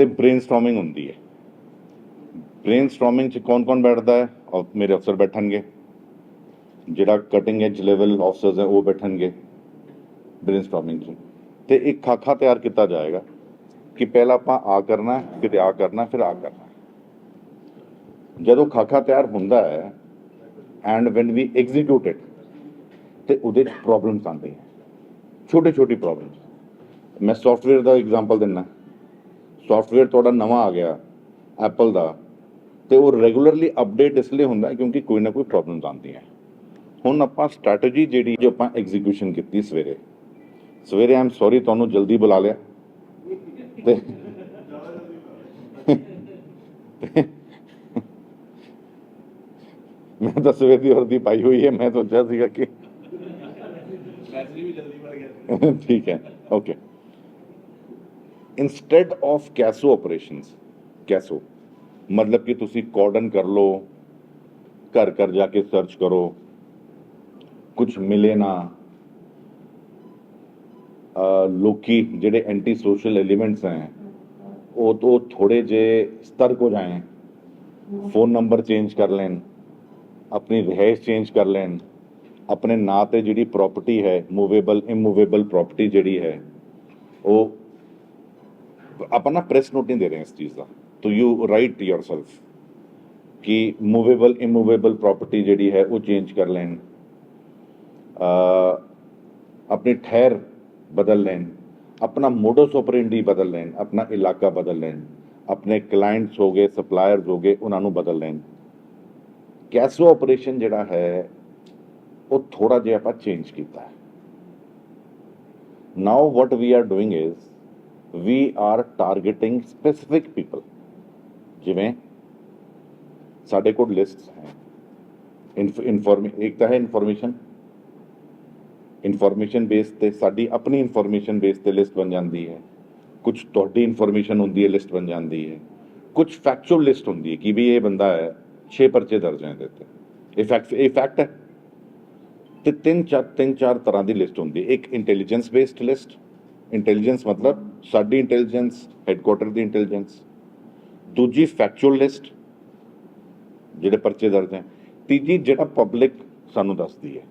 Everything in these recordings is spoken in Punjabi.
ਤੇ ਬ੍ਰੇਨਸਟਾਰਮਿੰਗ ਹੁੰਦੀ ਹੈ। ਬ੍ਰੇਨਸਟਾਰਮਿੰਗ ਚ ਕੌਣ-ਕੌਣ ਬੈਠਦਾ ਹੈ? ਔਰ ਮੇਰੇ ਅਫਸਰ ਬੈਠਣਗੇ। ਜਿਹੜਾ ਕਟਿੰਗ ਐਜ ਲੈਵਲ ਅਫਸਰਸ ਹੈ ਉਹ ਬੈਠਣਗੇ ਬ੍ਰੇਨਸਟਾਰਮਿੰਗ ਚ। ਤੇ ਇੱਕ ਖਾਕਾ ਤਿਆਰ ਕੀਤਾ ਜਾਏਗਾ ਕਿ ਪਹਿਲਾਂ ਆਪਾਂ ਆ ਕਰਨਾ ਹੈ, ਆ ਕਰਨਾ ਫਿਰ ਆ ਕਰਨਾ ਜਦੋਂ ਖਾਕਾ ਤਿਆਰ ਹੁੰਦਾ ਹੈ and when we execute it ਤੇ ਉਹਦੇ ਪ੍ਰੋਬਲਮਸ ਆਉਂਦੇ ਹੈ। ਛੋਟੇ ਛੋਟੀ ਪ੍ਰੋਬਲਮਸ ਮੈਂ ਸੌਫਟਵੇਅਰ ਦਾ ਐਗਜ਼ਾਮਪਲ ਦਿੰਨਾ ਸੌਫਟਵੇਅਰ ਤੁਹਾਡਾ ਨਵਾਂ ਆ ਗਿਆ ਐਪਲ ਦਾ ਤੇ ਉਹ ਰੈਗੂਲਰਲੀ ਅਪਡੇਟ ਇਸ ਲਈ ਹੁੰਦਾ ਕਿਉਂਕਿ ਕੋਈ ਨਾ ਕੋਈ ਪ੍ਰੋਬਲਮਸ ਆਉਂਦੀਆਂ ਹੁਣ ਆਪਾਂ ਸਟ੍ਰੈਟਜੀ ਜਿਹੜੀ ਜੋ ਆਪਾਂ ਐਗਜ਼ੀਕਿਊਸ਼ਨ ਕੀਤੀ ਸਵੇਰੇ ਸਵੇਰੇ ਆਮ ਸੌਰੀ ਤੁਹਾਨੂੰ ਜਲਦੀ ਬੁਲਾ ਲਿਆ। ਤੇ ਮੈਂ ਤਾਂ ਸਵੇਰ ਦੀ ਵਰਦੀ ਪਾਈ ਹੋਈ ਹੈ ਮੈਂ ਸੋਚਿਆ ਸੀਗਾ ਕਿ ਮੈਸੇਜ ਵੀ ਜਲਦੀ ਪੜ ਗਿਆ। ਠੀਕ ਹੈ okay instead of CASO operations CASO ਮਤਲਬ ਕਿ ਤੁਸੀਂ ਕੋਡਨ ਕਰ ਲਓ ਘਰ ਘਰ ਜਾ ਕੇ ਸਰਚ ਕਰੋ ਕੁਝ ਮਿਲੇ ਨਾ ਲੋਕੀ ਜਿਹੜੇ ਐਂਟੀ ਸੋਸ਼ਲ ਐਲੀਮੈਂਟਸ ਹੈ ਉਹ ਤੋਂ ਥੋੜੇ ਜੇ ਸਤਰ ਕੋ ਜਾਏ ਫੋਨ ਨੰਬਰ ਚੇਂਜ ਕਰ ਲੈਣ ਆਪਣੀ ਰਹਿਸ਼ ਚੇਂਜ ਕਰ ਲੈਣ ਆਪਣੇ ਨਾਂ ਤੇ ਜਿਹੜੀ ਪ੍ਰਾਪਰਟੀ ਹੈ ਮੂਵੇਬਲ ਇਮੂਵੇਬਲ ਪ੍ਰਾਪਰਟੀ ਜਿਹੜੀ ਹੈ ਉਹ ਆਪਾਂ ਨਾ ਪ੍ਰੈਸ ਨੋਟ ਨਹੀਂ ਦੇ ਰਹੇ ਇਸ ਚੀਜ਼ ਦਾ। ਟੂ ਯੂ ਰਾਈਟ yourself ਕਿ ਮੂਵੇਬਲ ਇਮੂਵੇਬਲ ਪ੍ਰਾਪਰਟੀ ਜਿਹੜੀ ਹੈ ਉਹ ਚੇਂਜ ਕਰ ਲੈਣ। ਆਪਣੀ ਠਹਿਰ ਬਦਲ ਲੈਣ। ਆਪਣਾ ਮੋਡਸ ਆਪਰੈਂਡੀ ਬਦਲ ਲੈਣ। ਆਪਣਾ ਇਲਾਕਾ ਬਦਲ ਲੈਣ। ਆਪਣੇ ਕਲਾਇੰਟਸ ਹੋ ਗਏ ਸਪਲਾਇਰਸ ਹੋ ਗਏ, ਉਹਨਾਂ ਨੂੰ ਬਦਲ ਲੈਣ। ਕੈਸੋ ਆਪਰੇਸ਼ਨ ਜਿਹੜਾ ਹੈ, ਉਹ ਥੋੜਾ ਜਿਹਾ ਆਪਾਂ ਚੇਂਜ ਕੀਤਾ ਹੈ। Now what we are doing is we are targeting specific people ਜਿਵੇਂ ਸਾਡੇ ਕੋਲ ਲਿਸਟਸ ਹੈ ਇਨਫੋਰਮ ਇੱਕ ਤਾਂ ਹੈ ਇਨਫੋਰਮੇਸ਼ਨ ਇਨਫੋਰਮੇਸ਼ਨ ਬੇਸ ਤੇ ਸਾਡੀ ਆਪਣੀ ਇਨਫੋਰਮੇਸ਼ਨ ਬੇਸ ਤੇ ਲਿਸਟ ਬਣ ਜਾਂਦੀ ਹੈ ਕੁਝ ਤੁਹਾਡੀ ਇਨਫੋਰਮੇਸ਼ਨ ਹੁੰਦੀ ਹੈ ਲਿਸਟ ਬਣ ਜਾਂਦੀ ਹੈ ਕੁਝ ਫੈਕਚੁਅਲ ਲਿਸਟ ਹੁੰਦੀ ਹੈ ਕਿ ਵੀ ਇਹ ਬੰਦਾ ਹੈ 6 ਪਰਚੇ ਦਰਜ ਹੈ ਇਹਦੇ ਤੇ ਇਹ ਫੈਕਟ ਇਹ ਫੈਕਟ ਹੈ ਤੇ ਤਿੰਨ ਚਾਰ ਤਿੰਨ ਚਾਰ ਤਰ੍ਹਾਂ ਦੀ ਲਿਸਟ ਹੁੰਦੀ ਹੈ ਇੱਕ ਇੰਟੈਲੀਜੈਂਸ ਬੇਸਡ ਲਿਸਟ ਇੰਟੈਲੀਜੈਂਸ ਮਤਲਬ ਸਾਡੀ ਇੰਟੈਲੀਜੈਂਸ ਹੈੱਡਕੁਆਟਰ ਦੀ ਇੰਟੈਲੀਜੈਂਸ ਦੂਜੀ ਫੈਕਚੁਅਲ ਲਿਸਟ ਜਿਹੜੇ ਪਰਚੇ ਦਰਜ ਹੈ, ਤੀਜੀ ਜਿਹੜਾ ਪਬਲਿਕ ਸਾਨੂੰ ਦੱਸਦੀ ਹੈ।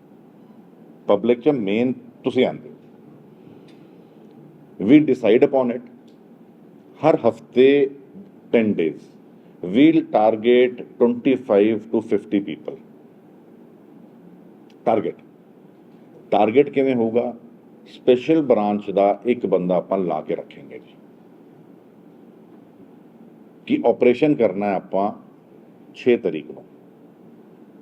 ਪਬਲਿਕ ਚ ਮੇਨ ਤੁਸੀਂ ਆਂਦੇ ਵੀ ਡਿਸਾਈਡ ਅਪਨ ਇਟ ਹਰ ਹਫ਼ਤੇ 10 days we'll target 25 to 50 people target target ਕਿਵੇਂ ਹੋਊਗਾ? ਸਪੈਸ਼ਲ ਬ੍ਰਾਂਚ ਦਾ ਇੱਕ ਬੰਦਾ ਆਪਾਂ ਲਾ ਕੇ ਰੱਖਾਂਗੇ ਜੀ। ਕਿ ਆਪਰੇਸ਼ਨ ਕਰਨਾ ਹੈ ਆਪਾਂ 6 ਤਰੀਕ ਨੂੰ।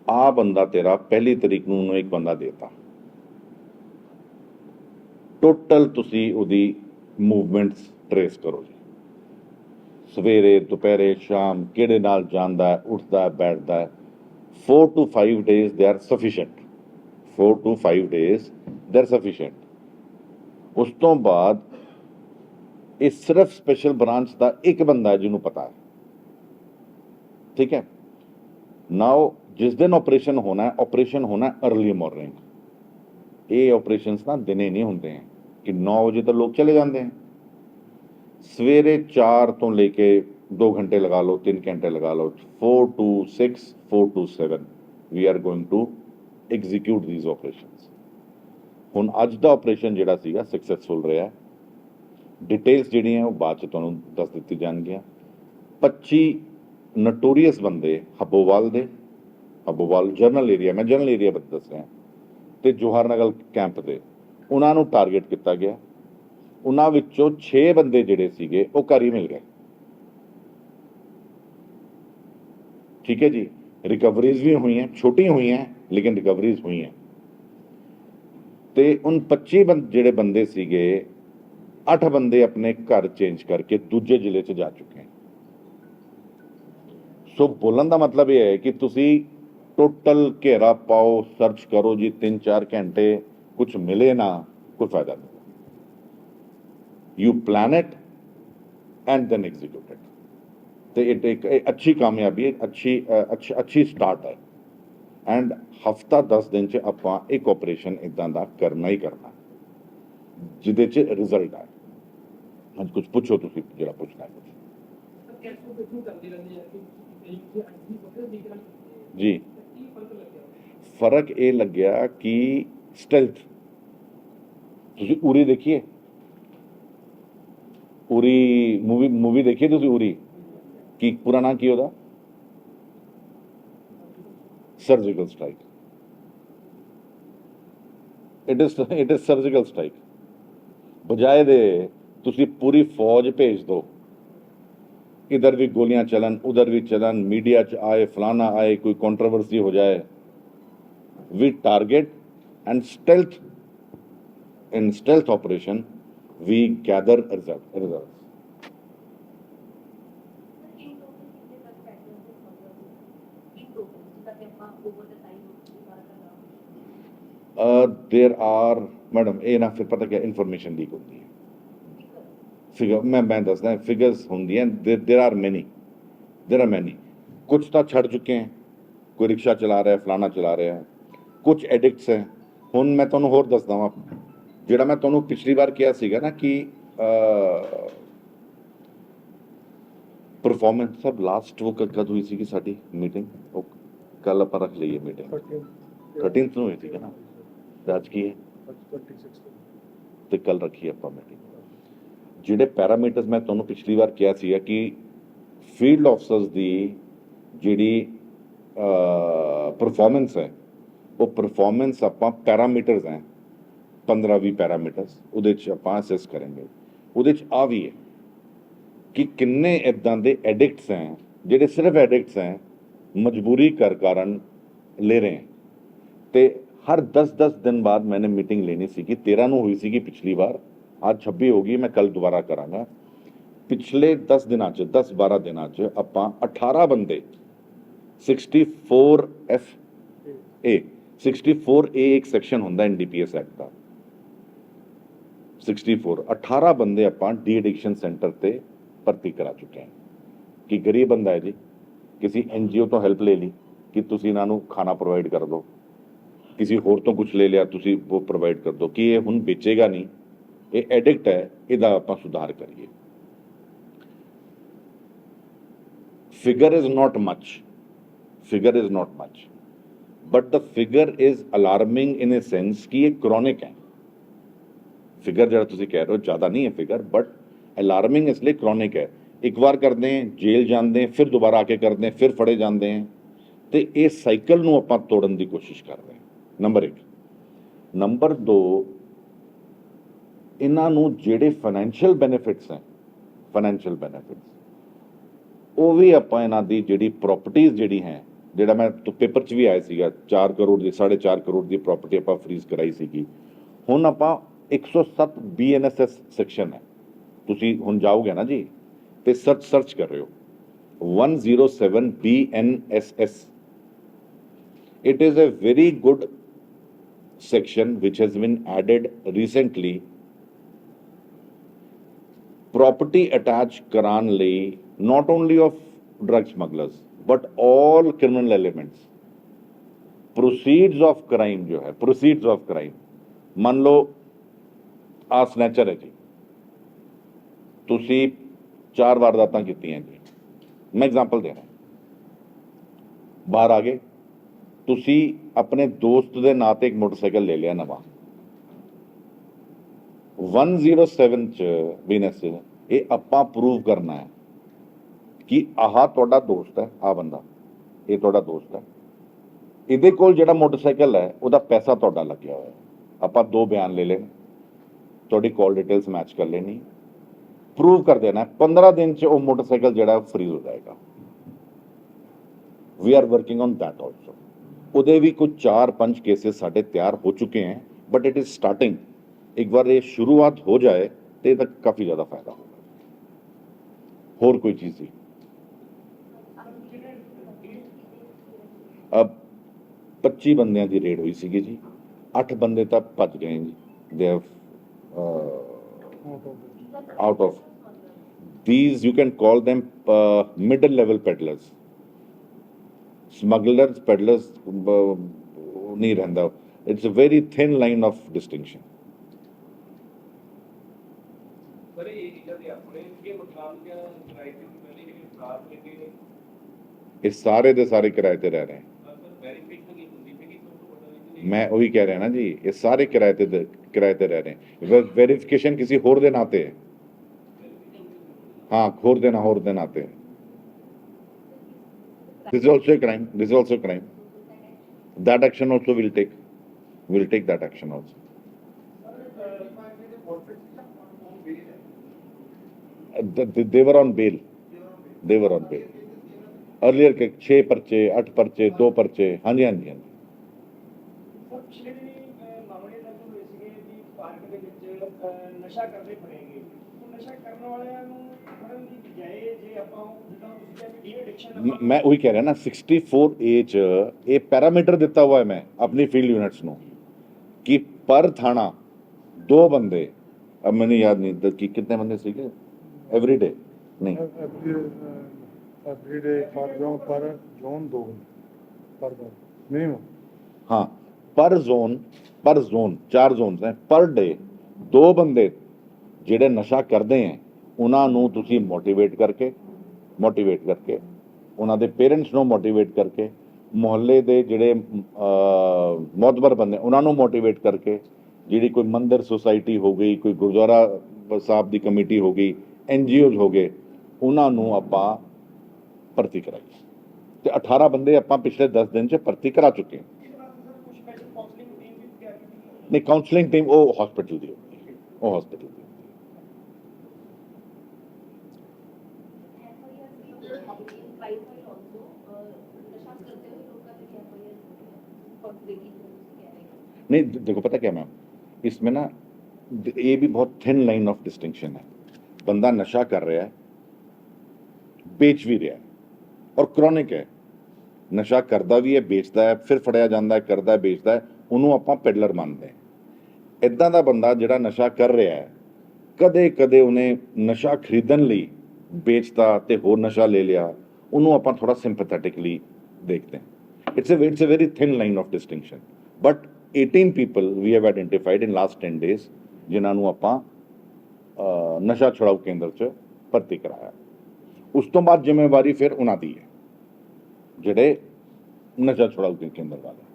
ਆ ਬੰਦਾ ਤੇਰਾ ਪਹਿਲੀ ਤਰੀਕ ਨੂੰ ਉਹਨੂੰ ਇੱਕ ਬੰਦਾ ਦੇਤਾ। ਟੋਟਲ ਤੁਸੀਂ ਉਹਦੀ ਮੂਵਮੈਂਟਸ ਟਰੇਸ ਕਰੋ ਜੀ। ਸਵੇਰੇ, ਦੁਪਹਿਰੇ, ਸ਼ਾਮ ਕਿਹੜੇ ਨਾਲ ਜਾਂਦਾ ਹੈ, ਉੱਠਦਾ ਹੈ, ਬੈਠਦਾ ਹੈ। 4 to 5 days they are sufficient 4 to 5 days they are sufficient ਉਸ ਤੋਂ ਬਾਅਦ ਇਹ ਸਿਰਫ ਸਪੈਸ਼ਲ ਬ੍ਰਾਂਚ ਦਾ ਇੱਕ ਬੰਦਾ ਹੈ ਜਿਹਨੂੰ ਪਤਾ ਹੈ। ਠੀਕ ਹੈ? ਨਾਓ ਜਿਸ ਦਿਨ ਆਪਰੇਸ਼ਨ ਹੋਣਾ ਹੈ ਆਪਰੇਸ਼ਨ ਹੋਣਾ अर्ਲੀ ਮਾਰਨਿੰਗ ਇਹ ਆਪਰੇਸ਼ਨਸ ਨਾ ਦਿਨੇ ਨਹੀਂ ਹੁੰਦੇ ਹਨ ਕਿ 9 ਵਜੇ ਤੱਕ ਲੋਕ ਚਲੇ ਜਾਂਦੇ ਹਨ ਸਵੇਰੇ 4 ਤੋਂ ਲੈ ਕੇ 2 ਘੰਟੇ ਲਗਾ ਲਓ 3 ਘੰਟੇ ਲਗਾ ਲਓ 4 to 6 4 to 7 we are going to execute these operations ਹੁਣ ਅੱਜ ਦਾ ਆਪਰੇਸ਼ਨ ਜਿਹੜਾ ਸੀਗਾ ਸਕਸੈਸਫੁਲ ਰਿਹਾ। ਡਿਟੇਲਸ ਜਿਹੜੀਆਂ ਉਹ ਬਾਅਦ ਚ ਤੁਹਾਨੂੰ ਦੱਸ ਦਿੱਤੀ ਜਾਣਗੀਆਂ। 25 ਨਟੋਰੀਅਸ ਬੰਦੇ ਹਬੋਵਾਲ ਦੇ, ਹਬੋਵਾਲ ਜਰਨਲ ਏਰੀਆ ਮੈਂ ਜਰਨਲ ਏਰੀਆ ਬਾਰੇ ਦੱਸ ਰਿਹਾ। ਤੇ ਜੋਹਰ ਨਗਰ ਕੈਂਪ ਦੇ, ਉਹਨਾਂ ਨੂੰ ਟਾਰਗੇਟ ਕੀਤਾ ਗਿਆ। ਉਹਨਾਂ ਵਿੱਚੋਂ 6 ਬੰਦੇ ਜਿਹੜੇ ਸੀਗੇ, ਉਹ ਘਰ ਹੀ ਮਿਲ ਗਏ। ਠੀਕ ਹੈ ਜੀ? ਰਿਕਵਰੀਜ਼ ਵੀ ਹੋਈਆਂ, ਛੋਟੀਆਂ ਹੋਈਆਂ, ਲੇਕਿਨ ਰਿਕਵਰੀਜ਼ ਹੋਈਆਂ। ਤੇ ਉਨ 25 ਬੰਦ ਜਿਹੜੇ ਬੰਦੇ ਸੀਗੇ 8 ਬੰਦੇ ਆਪਣੇ ਘਰ ਚੇਂਜ ਕਰਕੇ ਦੂਜੇ ਜ਼ਿਲ੍ਹੇ 'ਚ ਜਾ ਚੁੱਕੇ ਹਨ ਸੋ ਬੋਲਣ ਦਾ ਮਤਲਬ ਇਹ ਹੈ ਕਿ ਤੁਸੀਂ ਟੋਟਲ ਘੇਰਾ ਪਾਓ ਸਰਚ ਕਰੋ ਜੀ 3-4 ਘੰਟੇ ਕੁਝ ਮਿਲੇ ਨਾ ਕੋਈ ਫਾਇਦਾ ਨਹੀਂ you plan it and then execute it ਤੇ ਇਹ ਇੱਕ ਇਹ ਅੱਛੀ ਕਾਮਯਾਬੀ ਹੈ ਅੱਛੀ ਅ, ਅੱਛ ਅੱਛੀ ਸਟਾਰਟ ਹੈ ਐਂਡ ਹਫਤਾ 10 ਦਿਨ ਚ ਆਪਾਂ ਇੱਕ ਆਪਰੇਸ਼ਨ ਇਦਾਂ ਦਾ ਕਰਨਾ ਹੀ ਕਰਨਾ। ਜਿਹਦੇ ਚ ਰਿਜ਼ਲਟ ਆਏ। ਅੱਜ ਕੁਝ ਪੁੱਛੋ ਤੁਸੀਂ, ਜਿਹੜਾ ਪੁੱਛਣਾ ਹੈ ਕੁਛ। ਜੀ। ਫ਼ਰਕ ਇਹ ਲੱਗਿਆ ਕਿ ਸਟੈਲਥ ਤੁਸੀਂ ਉਰੀ ਦੇਖੀਏ। ਉਰੀ ਮੂਵੀ ਮੂਵੀ ਦੇਖੀਏ ਤੁਸੀਂ ਉਰੀ? ਕੀ, ਪੁਰਾਣਾ ਕੀ ਉਹਦਾ? surgical strike it is it is surgical strike ਬਜਾਏ ਦੇ ਤੁਸੀਂ ਪੂਰੀ ਫੌਜ ਭੇਜ ਦਿਓ इधर भी गोलियां चलन उधर भी चलन मीडिया च आए फलाना आए कोई कंट्रोवर्सी हो जाए we target and stealth in stealth operation we gather result, there are madam ਇਹ ਨਾ ਫਿਰ ਪਤਾ ਕੀ ਇਨਫੋਰਮੇਸ਼ਨ ਲੀਕ ਹੁੰਦੀ ਹੈ ਫਿਗਰ ਮੈਂ ਮੈਂ ਦੱਸਦਾ ਫਿਗਰਸ ਹੁੰਦੀਆਂ there are many there are many ਕੁਝ ਤਾਂ ਛੱਡ ਚੁੱਕੇ ਹੈ ਕੋਈ ਰਿਕਸ਼ਾ ਚਲਾ ਰਿਹਾ ਹੈ ਫਲਾਣਾ ਚਲਾ ਰਿਹਾ ਹੈ ਕੁਝ ਐਡਿਕਟਸ ਹੈ ਹੁਣ ਮੈਂ ਤੁਹਾਨੂੰ ਹੋਰ ਦੱਸਦਾ ਵਾਂ ਜਿਹੜਾ ਮੈਂ ਤੁਹਾਨੂੰ ਪਿਛਲੀ ਵਾਰ ਕਿਹਾ ਸੀਗਾ ਨਾ ਕਿ ਪਰਫਾਰਮੈਂਸ ਸਭ ਲਾਸਟ ਉਹ ਕ- ਕਦ ਹੋਈ ਸੀਗੀ ਸਾਡੀ ਮੀਟਿੰਗ ਉਹ ਕੱਲ ਆਪਾਂ ਰੱਖ ਲਈਏ ਮੀਟਿੰਗ 13th ਨੂੰ ਹੋਈ ਸੀਗੀ ਨਾ? ਤੇ ਅੱਜ ਕੀ ਹੈ? ਤੇ ਕੱਲ ਰੱਖੀ ਆਪਾਂ ਮੀਟਿੰਗ ਜਿਹੜੇ ਪੈਰਾਮੀਟਰਸ ਮੈਂ ਤੁਹਾਨੂੰ ਪਿਛਲੀ ਵਾਰ ਕਿਹਾ ਸੀਗਾ ਕਿ ਫੀਲਡ ਆਫਸਰਸ ਦੀ ਜਿਹੜੀ ਪਰਫਾਰਮੈਂਸ ਹੈ ਉਹ ਪਰਫਾਰਮੈਂਸ ਆਪਾਂ ਪੈਰਾਮੀਟਰਸ ਹੈ। 15 20 ਪੈਰਾਮੀਟਰਸ ਉਹਦੇ ਚ ਆਪਾਂ ਅਸੈਸ ਕਰਾਂਗੇ। ਉਹਦੇ ਚ ਆ ਵੀ ਹੈ ਕਿ ਕਿੰਨੇ ਇਦਾਂ ਦੇ ਐਡਿਕਟਸ ਹੈ ਜਿਹੜੇ ਸਿਰਫ ਐਡਿਕਟਸ ਹੈ ਮਜਬੂਰੀ ਕਰ ਕਾਰਨ ਲੈ ਰਹੇ ਹੈ। ਤੇ ਹਰ 10-10 ਦਿਨ ਬਾਅਦ ਮੈਨੇ ਮੀਟਿੰਗ ਲੈਣੀ ਸੀ ਕਿ 13 ਨੂੰ ਹੋਈ ਸੀਗੀ ਪਿਛਲੀ ਵਾਰ। ਅੱਜ 26 ਹੋ ਗਈ, ਮੈਂ ਕੱਲ ਦੁਬਾਰਾ ਕਰਾਂਗਾ। ਪਿਛਲੇ 10 ਦਿਨਾਂ ਚ 10-12 ਦਿਨਾਂ ਚ ਆਪਾਂ 18 ਬੰਦੇ 64 ਐਫ ਏ 64 ਏ ਇੱਕ ਸੈਕਸ਼ਨ ਹੁੰਦਾ ਐਨਡੀਪੀਐਸ ਐਕਟ ਦਾ। 64 18 ਬੰਦੇ ਆਪਾਂ ਡੀ ਐਡਿਕਸ਼ਨ ਸੈਂਟਰ ਤੇ ਭਰਤੀ ਕਰਾ ਚੁੱਕੇ ਹਾਂ। ਕਿ ਗਰੀਬ ਬੰਦਾ ਹੈ ਜੀ? ਕਿਸੇ ਐਨਜੀਓ ਤੋਂ ਹੈਲਪ ਲੈ ਲਈ ਕਿ ਤੁਸੀਂ ਇਹਨਾਂ ਨੂੰ ਖਾਣਾ ਪ੍ਰੋਵਾਈਡ ਕਰ ਦਿਓ। ਕਿਸੇ ਹੋਰ ਤੋਂ ਕੁਝ ਲੈ ਲਿਆ, ਤੁਸੀਂ ਉਹ ਪ੍ਰੋਵਾਈਡ ਕਰ ਦਿਓ ਕਿ ਇਹ ਹੁਣ ਵੇਚੇਗਾ ਨਹੀਂ। ਇਹ ਐਡਿਕਟ ਹੈ, ਇਹਦਾ ਆਪਾਂ ਸੁਧਾਰ ਕਰੀਏ। Figure is not much. Figure is not much. But the figure is alarming in a sense ਕਿ ਇਹ chronic ਹੈ ਫਿਗਰ ਜਿਹੜਾ ਤੁਸੀਂ ਕਹਿ ਰਹੇ ਹੋ ਜ਼ਿਆਦਾ ਨਹੀਂ ਹੈ ਫਿਗਰ ਬਟ ਅਲਾਰਮਿੰਗ ਇਸ ਲਈ chronic ਹੈ ਇੱਕ ਵਾਰ ਕਰਦੇ ਹੈ, ਜੇਲ੍ਹ ਜਾਂਦੇ ਹੈ, ਫਿਰ ਦੁਬਾਰਾ ਆ ਕੇ ਕਰਦੇ ਹੈ, ਫਿਰ ਫੜੇ ਜਾਂਦੇ ਹੈ। ਤੇ ਇਹ ਸਾਈਕਲ ਨੂੰ ਆਪਾਂ ਤੋੜਨ ਦੀ ਕੋਸ਼ਿਸ਼ ਕਰ ਰਹੇ ਹਾਂ। ਨੰਬਰ 1 ਨੰਬਰ 2 ਇਹਨਾਂ ਨੂੰ ਜਿਹੜੇ ਫਾਈਨੈਂਸ਼ੀਅਲ ਬੈਨੀਫਿਟਸ ਹੈ ਫਾਈਨੈਂਸ਼ੀਅਲ ਬੈਨੀਫਿਟਸ ਉਹ ਵੀ ਆਪਾਂ ਇਹਨਾਂ ਦੀ ਜਿਹੜੀ ਪ੍ਰਾਪਰਟੀਆਂ ਜਿਹੜੀ ਹੈ, ਜਿਹੜਾ ਮੈਂ ਪੇਪਰ 'ਚ ਵੀ ਆਇਆ ਸੀਗਾ 4 ਕਰੋੜ ਦੀ 4.5 ਕਰੋੜ ਦੀ ਪ੍ਰਾਪਰਟੀ ਆਪਾਂ ਫ੍ਰੀਜ਼ ਕਰਾਈ ਸੀਗੀ। ਹੁਣ ਆਪਾਂ 107 ਬੀਐਨਐਸਐਸ ਸੈਕਸ਼ਨ ਹੈ। ਤੁਸੀਂ ਹੁਣ ਜਾਓਗੇ ਨਾ ਜੀ ਤੇ ਸਰਚ ਸਰਚ ਕਰ ਰਹੇ ਹੋ 107 BNSS it is a very good section which has been added recently property attach ਕਰਾਉਣ ਲਈ not only of drug smugglers but all criminal elements proceeds of crime ਜੋ ਹੈ proceeds of crime ਮੰਨ ਲਓ ਆ ਸਨੈਚਰ ਹੈ ਜੀ ਤੁਸੀਂ ਚਾਰ ਵਾਰਦਾਤਾਂ ਕੀਤੀਆਂ ਜੀ। ਮੈਂ ਐਗਜ਼ਾਮਪਲ ਦੇ ਰਿਹਾ। ਬਾਹਰ ਆ ਗਏ। ਤੁਸੀਂ ਆਪਣੇ ਦੋਸਤ ਦੇ ਨਾਂ ਤੇ ਇੱਕ ਮੋਟਰਸਾਈਕਲ ਲੈ ਲਿਆ ਨਵਾਂ। 107 ਚ ਬਿਨਸ ਇਹ ਆਪਾਂ ਪ੍ਰੂਵ ਕਰਨਾ ਹੈ ਕਿ ਆਹ ਤੁਹਾਡਾ ਦੋਸਤ ਹੈ ਆ ਬੰਦਾ। ਇਹ ਤੁਹਾਡਾ ਦੋਸਤ ਹੈ। ਇਹਦੇ ਕੋਲ ਜਿਹੜਾ ਮੋਟਰਸਾਈਕਲ ਹੈ, ਉਹਦਾ ਪੈਸਾ ਤੁਹਾਡਾ ਲੱਗਿਆ ਹੋਇਆ ਆਪਾਂ ਦੋ ਬਿਆਨ ਲੈ ਲੈਣੇ ਤੁਹਾਡੀ ਕਾਲ ਡਿਟੇਲਸ ਮੈਚ ਕਰ ਲੈਣੀ। प्रूव कर देना है। पंद्रह दिन से वह मोटरसाइकिल जोड़ा फ्रीज हो जाएगा। We are working on that also वो भी कुछ चार पंच केसेस साढ़े तैयार हो चुके हैं बट इट इज़ स्टार्टिंग एक बार ये शुरुआत हो जाए तो यह काफ़ी ज़्यादा फ़ायदा होगा। होर कोई चीज़ थी अब पच्ची बंद रेड हुई सी जी। अठ बंदे भज गए जी। They out of these you can call them uh, middle level peddlers. Smugglers peddlers ਨਹੀਂ ਰਹਿੰਦਾ it's a very thin line of distinction. ਪਰ ਇਹ ਚੀਜ਼ਾਂ ਦੇ ਆਪਣੇ ਕਿ ਮੁਕਾਬਲਿਆਂ ਰਾਈਟ ਪਹਿਲੇ ਸਾਥ ਲੈ ਕੇ ਇਹ ਸਾਰੇ ਦੇ ਸਾਰੇ ਕਿਰਾਏ ਤੇ ਰਹਿ ਰਹੇ ਮੈਂ ਉਹੀ ਕਹਿ ਰਿਹਾ ਨਾ ਜੀ ਇਹ ਸਾਰੇ ਕਿਰਾਏ ਤੇ ਕਿਰਾਏ ਤੇ ਰਹਿ ਰਹੇ ਵੈਰੀਫਿਕੇਸ਼ਨ ਕਿਸੇ ਹੋਰ ਦੇ ਨਾਤੇ ਹੈ ਹਾਂ ਹੋਰ ਦੇ ਨਾ ਹੋਰ ਦੇ ਨਾਤੇ ਹੈ this is also a crime this is also a crime that action also will take will take that action also Uh, th- th- they were on bail they were on bail earlier के छह पर्चे आठ पर्चे दो पर्चे हाँ जी हाँ जी हाँ जी ਸਰ ਪਿਛਲੇ ਦਿਨੀ ਅਹ, ਮਾਮਲੇ ਦਰਜ ਹੋਏ ਸੀਗੇ ਵੀ ਪਾਰਕ ਦੇ ਵਿੱਚ ਅਹ, ਨਸ਼ਾ ਕਰਦੇ ਫੜੇਗੇ ਉਹ ਨਸ਼ਾ ਕਰਨ ਵਾਲਿਆਂ ਨੂੰ ਮ- ਉਹੀ ਕਹਿ ਰਿਹਾ ਨਾ 64 ਏ ਚ ਇਹ ਪੈਰਾਮੀਟਰ ਦਿੱਤਾ ਹੋਇਆ ਹੈ ਮੈਂ ਆਪਣੀ ਫੀਲਡ ਯੂਨਿਟਸ ਨੂੰ ਕਿ ਪਰ ਥਾਣਾ ਦੋ ਬੰਦੇ ਅਬ ਮੈਨੂੰ ਯਾਦ ਨਹੀਂ ਕਿ ਕਿੰਨੇ ਬੰਦੇ ਸੀਗੇ? ਐਵਰੀ ਡੇ ਨਹੀਂ। ਦੋ minimum ਹਾਂ ਪਰ ਜ਼ੋਨ ਪਰ ਜ਼ੋਨ ਚਾਰ ਜ਼ੋਨਸ ਹੈ ਪਰ ਡੇ ਦੋ ਬੰਦੇ ਜਿਹੜੇ ਨਸ਼ਾ ਕਰਦੇ ਹੈ ਉਹਨਾਂ ਨੂੰ ਤੁਸੀਂ ਮੋਟੀਵੇਟ ਕਰਕੇ ਮੋਟੀਵੇਟ ਕਰਕੇ ਉਹਨਾਂ ਦੇ ਪੇਰੈਂਟਸ ਨੂੰ ਮੋਟੀਵੇਟ ਕਰਕੇ ਮੁਹੱਲੇ ਦੇ ਜਿਹੜੇ ਮੌਤਬਰ ਬੰਦੇ ਉਹਨਾਂ ਨੂੰ ਮੋਟੀਵੇਟ ਕਰਕੇ ਜਿਹੜੀ ਕੋਈ ਮੰਦਿਰ ਸੁਸਾਇਟੀ ਹੋ ਗਈ ਕੋਈ ਗੁਰਦੁਆਰਾ ਸਾਹਿਬ ਦੀ ਕਮੇਟੀ ਹੋ ਗਈ ਐਨਜੀਓਜ਼ ਹੋ ਗਏ ਉਹਨਾਂ ਨੂੰ ਆਪਾਂ ਭਰਤੀ ਕਰਾਈਏ ਤੇ 18 ਬੰਦੇ ਆਪਾਂ ਪਿਛਲੇ 10 ਦਿਨ ਚ ਭਰਤੀ ਕਰਾ ਚੁੱਕੇ ਨਹੀਂ ਕਾਉਂਸਲਿੰਗ ਟੀਮ ਉਹ ਹਸਪੀਟਲ ਦੀ ਉਹ ਹਸਪੀਟਲ नहीं दे- देखो पता क्या मैम इसमें ना द- ये भी बहुत थिन लाइन ऑफ डिस्टिंक्शन है बंदा नशा कर रहा है बेच भी रहा है और क्रॉनिक है ਨਸ਼ਾ ਕਰਦਾ ਵੀ ਹੈ ਵੇਚਦਾ ਹੈ ਫਿਰ ਫੜਿਆ ਜਾਂਦਾ ਹੈ ਕਰਦਾ ਹੈ ਵੇਚਦਾ ਹੈ ਉਹਨੂੰ ਆਪਾਂ ਪੈਡਲਰ ਮੰਨਦੇ ਹਾਂ ਇਦਾਂ ਦਾ ਬੰਦਾ ਜਿਹੜਾ ਨਸ਼ਾ ਕਰ ਰਿਹਾ ਹੈ ਕਦੇ ਕਦੇ ਉਹਨੇ ਨਸ਼ਾ ਖਰੀਦਣ ਲਈ ਵੇਚਤਾ ਤੇ ਹੋਰ ਨਸ਼ਾ ਲੈ ਲਿਆ ਉਹਨੂੰ ਆਪਾਂ ਥੋੜਾ ਸਿੰਪੈਥੈਟਿਕਲੀ ਦੇਖਦੇ ਹਾਂ it's uh it's uh very thin line of distinction but 18 people we have identified in last 10 days ਜਿਨ੍ਹਾਂ ਨੂੰ ਆਪਾਂ ਨਸ਼ਾ ਛੁਡਾਊ ਕੇਂਦਰ 'ਚ ਭਰਤੀ ਕਰਾਇਆ। ਉਸ ਤੋਂ ਬਾਅਦ ਜ਼ਿੰਮੇਵਾਰੀ ਫਿਰ ਉਹਨਾਂ ਦੀ ਹੈ, ਜਿਹੜੇ ਨਸ਼ਾ ਛੁਡਾਊ ਕੇਂਦਰ ਵਾਲੇ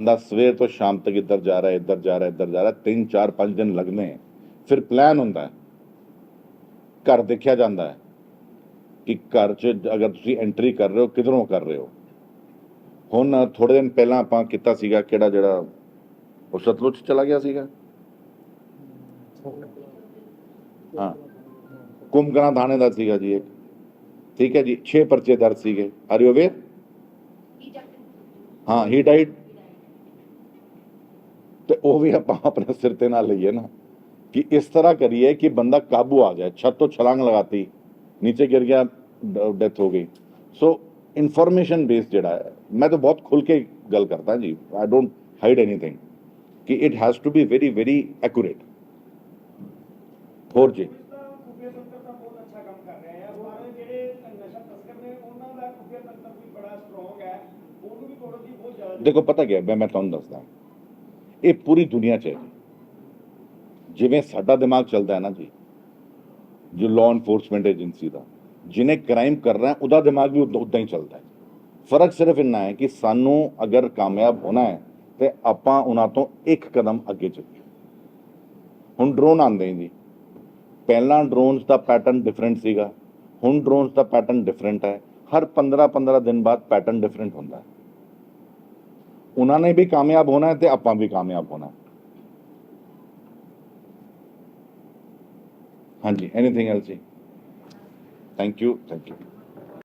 ਬੰਦਾ ਸਵੇਰ ਤੋਂ ਸ਼ਾਮ ਤੱਕ ਇੱਧਰ ਜਾ ਰਿਹਾ, ਇੱਧਰ ਜਾ ਰਿਹਾ, ਇੱਧਰ ਜਾ ਰਿਹਾ, ਤਿੰਨ, ਚਾਰ, ਪੰਜ ਦਿਨ ਲੱਗਦੇ ਫਿਰ ਪਲਾਨ ਹੁੰਦਾ ਹੈ, ਘਰ ਦੇਖਿਆ ਜਾਂਦਾ ਹੈ ਕਿ ਘਰ 'ਚ ਅਗਰ ਤੁਸੀਂ ਐਂਟਰੀ ਕਰ ਰਹੇ ਹੋ, ਕਿਧਰੋਂ ਕਰ ਰਹੇ ਹੋ? ਹੁਣ ਥੋੜੇ ਦਿਨ ਪਹਿਲਾਂ ਆਪਾਂ ਕੀਤਾ ਸੀਗਾ ਕਿਹੜਾ ਜਿਹੜਾ ਉਹ ਸਤਲੁਜ 'ਚ ਚਲਾ ਗਿਆ ਸੀਗਾ ਹਾਂ ਕੁੰਭਕਰਨਾ ਥਾਣੇ ਦਾ ਸੀਗਾ ਜੀ ਇੱਕ ਠੀਕ ਹੈ ਜੀ 6 ਪਰਚੇ ਦਰਜ ਸੀਗੇ ਆਰ ਯੂ ਅਵੇਅਰ ही जब ਹਾਂ ਹੀ ਡਾਈਡ ਤੇ ਉਹ ਵੀ ਆਪਾਂ ਆਪਣੇ ਸਿਰ ਤੇ ਨਾਲ ਲਈਏ ਨਾ ਕਿ ਇਸ ਤਰ੍ਹਾਂ ਕਰੀਏ ਕਿ ਬੰਦਾ ਕਾਬੂ ਆ ਜਾਏ ਛੱਤ ਤੋਂ ਛਲਾਂਗ ਲਗਾਤੀ ਨੀਚੇ ਗਿਰ ਗਿਆ ਡੈਥ ਹੋ ਗਈ ਸੋ ਇਨਫੋਰਮੇਸ਼ਨ ਬੇਸ ਜਿਹੜਾ ਹੈ ਮੈਂ ਤਾਂ ਬਹੁਤ ਖੁੱਲ ਕੇ ਗੱਲ ਕਰਦਾ ਜੀ ਆਈ ਡੋਂਟ ਹਾਈਡ ਐਨੀਥਿੰਗ ਕਿ it has to be very very accurate ਹੋਰ ਜੀ ਪੁਲਿਸ ਦਾ ਖੁਫੀਆ ਤੰਤਰ ਤਾਂ ਬਹੁਤ ਅੱਛਾ ਕੰਮ ਕਰ ਰਿਹਾ ਹੈ ਪਰ ਜਿਹੜੇ ਨਸ਼ਾ ਤਸਕਰ ਨੇ ਉਹਨਾਂ ਦਾ ਖੁਫੀਆ ਤੰਤਰ ਵੀ ਬੜਾ ਸਟਰੋਂਗ ਹੈ ਉਹਨੂੰ ਵੀ ਤੋੜਨ ਦੀ ਬਹੁਤ ਜ਼ਿਆਦਾ ਦੇਖੋ ਪਤਾ ਕੀ ਹੈ ਮੈਂ ਮੈਂ ਤੁਹਾਨੂੰ ਦੱਸਦਾ ਇਹ ਪੂਰੀ ਦੁਨੀਆ 'ਚ ਹੈ ਜੀ ਜਿਵੇਂ ਸਾਡਾ ਦਿਮਾਗ ਚੱਲਦਾ ਹੈ ਨਾ ਜੀ ਜੋ ਲਾਅ ਇਨਫੋਰਸਮੈਂਟ ਏਜੰਸੀ ਦਾ ਜਿਹਨੇ ਕ੍ਰਾਈਮ ਕਰਨਾ ਹੈ ਉਹਦਾ ਦਿਮਾਗ ਵੀ ਉਦਾਂ ਹੀ ਚੱਲਦਾ ਹੈ ਫ਼ਰਕ ਸਿਰਫ ਇੰਨਾ ਹੈ ਕਿ ਸਾਨੂੰ ਅਗਰ ਕਾਮਯਾਬ ਹੋਣਾ ਹੈ, ਤੇ ਆਪਾਂ ਉਹਨਾਂ ਤੋਂ ਇੱਕ ਕਦਮ ਅੱਗੇ ਚੱਲੀਏ। ਹੁਣ ਡਰੋਨ ਆਉਂਦੇ ਜੀ। ਪਹਿਲਾਂ ਡਰੋਨਸ ਦਾ ਪੈਟਰਨ ਡਿਫਰੈਂਟ ਸੀਗਾ। ਹੁਣ ਡਰੋਨਸ ਦਾ ਪੈਟਰਨ ਡਿਫਰੈਂਟ ਹੈ। ਹਰ 15 15 ਦਿਨ ਬਾਅਦ ਪੈਟਰਨ ਡਿਫਰੈਂਟ ਹੁੰਦਾ ਹੈ। ਉਹਨਾਂ ਨੇ ਵੀ ਕਾਮਯਾਬ ਹੋਣਾ ਹੈ ਤੇ ਆਪਾਂ ਵੀ ਕਾਮਯਾਬ ਹੋਣਾ ਹੈ। ਹਾਂਜੀ ਐਨੀਥਿੰਗ ਐਲਸ ਜੀ? Thank you thank you